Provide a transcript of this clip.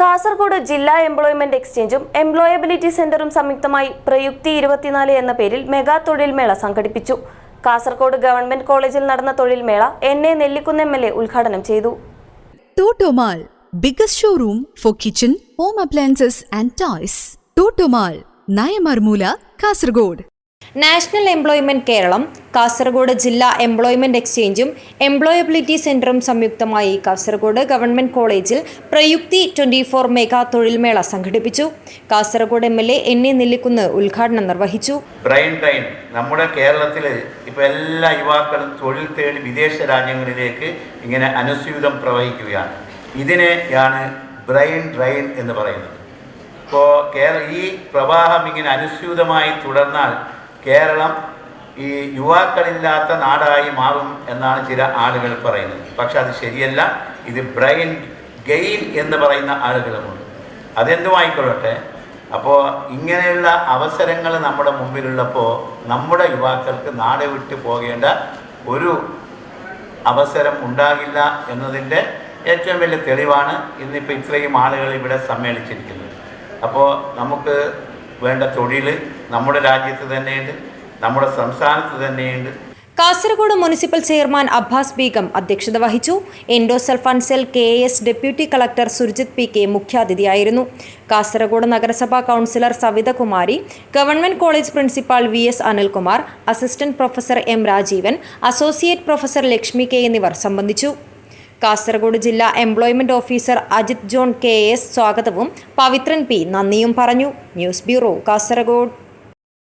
കാസർഗോഡ് ജില്ലാ എംപ്ലോയ്മെന്റ് എക്സ്ചേഞ്ചും എംപ്ലോയബിലിറ്റി സെന്ററും സംയുക്തമായി പ്രയുക്തി ഇരുപത്തിനാല് എന്ന പേരിൽ മെഗാ തൊഴിൽമേള സംഘടിപ്പിച്ചു. കാസർഗോഡ് ഗവൺമെന്റ് കോളേജിൽ നടന്ന തൊഴിൽമേള N A Nellikkunnu M L A ഉദ്ഘാടനം ചെയ്തു. Showroom for kitchen, home appliances and Nayamarmula, Kasargod. National employment Keralam Kasaragod ജില്ലാ എംപ്ലോയ്മെന്റ് എക്സ്ചേഞ്ചും എംപ്ലോയബിലിറ്റി സെന്ററും സംയുക്തമായി കാസർഗോഡ് ഗവൺമെന്റ് കോളേജിൽ പ്രയുക്തി ട്വന്റി ഫോർ മെഗാ തൊഴിൽമേള സംഘടിപ്പിച്ചു. Kasaragod M L A N A Nellikkunnu ഉദ്ഘാടനം നിർവഹിച്ചു. ബ്രെയിൻ ട്രെയിൻ നമ്മുടെ കേരളത്തിൽ ഇപ്പോൾ എല്ലാ യുവാക്കളും തൊഴിൽ തേടി വിദേശ രാജ്യങ്ങളിലേക്ക് ഇങ്ങനെ അനുസ്യൂതം പ്രവഹിക്കുകയാണ്. ഇതിനെയാണ് ബ്രെയിൻ ഡ്രെയിൻ എന്ന് പറയുന്നത്. ഇപ്പോൾ കേരള ഈ പ്രവാഹം ഇങ്ങനെ അനുസ്യൂതമായി തുടർന്നാൽ കേരളം ഈ യുവാക്കളില്ലാത്ത നാടായി മാറും എന്നാണ് ചില ആളുകൾ പറയുന്നത്. പക്ഷെ അത് ശരിയല്ല. ഇത് ബ്രെയിൻ ഗെയിൻ എന്ന് പറയുന്ന ആളുകളുമുണ്ട്. അതെന്തുമായിക്കൊള്ളട്ടെ? അപ്പോൾ ഇങ്ങനെയുള്ള അവസരങ്ങൾ നമ്മുടെ മുമ്പിലുള്ളപ്പോൾ നമ്മുടെ യുവാക്കൾക്ക് നാട് വിട്ടു പോകേണ്ട ഒരു അവസരം ഉണ്ടാകില്ല എന്നതിന്റെ ഏറ്റവും വലിയ തെളിവാണ് ഇന്നിപ്പോൾ ഇത്രയും ആളുകൾ ഇവിടെ സമ്മേളിച്ചിരിക്കുന്നത്. അപ്പോൾ നമുക്ക് വേണ്ട തൊഴിൽ നമ്മുടെ രാജ്യത്ത് തന്നെയുണ്ട് നമ്മുടെ സംസ്ഥാനത്ത് തന്നെയുണ്ട്. കാസർഗോഡ് മുനിസിപ്പൽ ചെയർമാൻ അബ്ബാസ് ബീഗം അധ്യക്ഷത വഹിച്ചു. എൻഡോസൽ cell K S deputy collector Surjith P K മുഖ്യാതിഥിയായിരുന്നു. Kasaragod നഗരസഭാ councillor Savithakumari government college principal V S Anilkumar assistant professor M Rajeevan associate professor Lakshmi K എന്നിവർ സംബന്ധിച്ചു. കാസർഗോഡ് ജില്ലാ employment officer Ajith John K S സ്വാഗതവും Pavithran P നന്ദിയും പറഞ്ഞു. News bureau Kasaragod.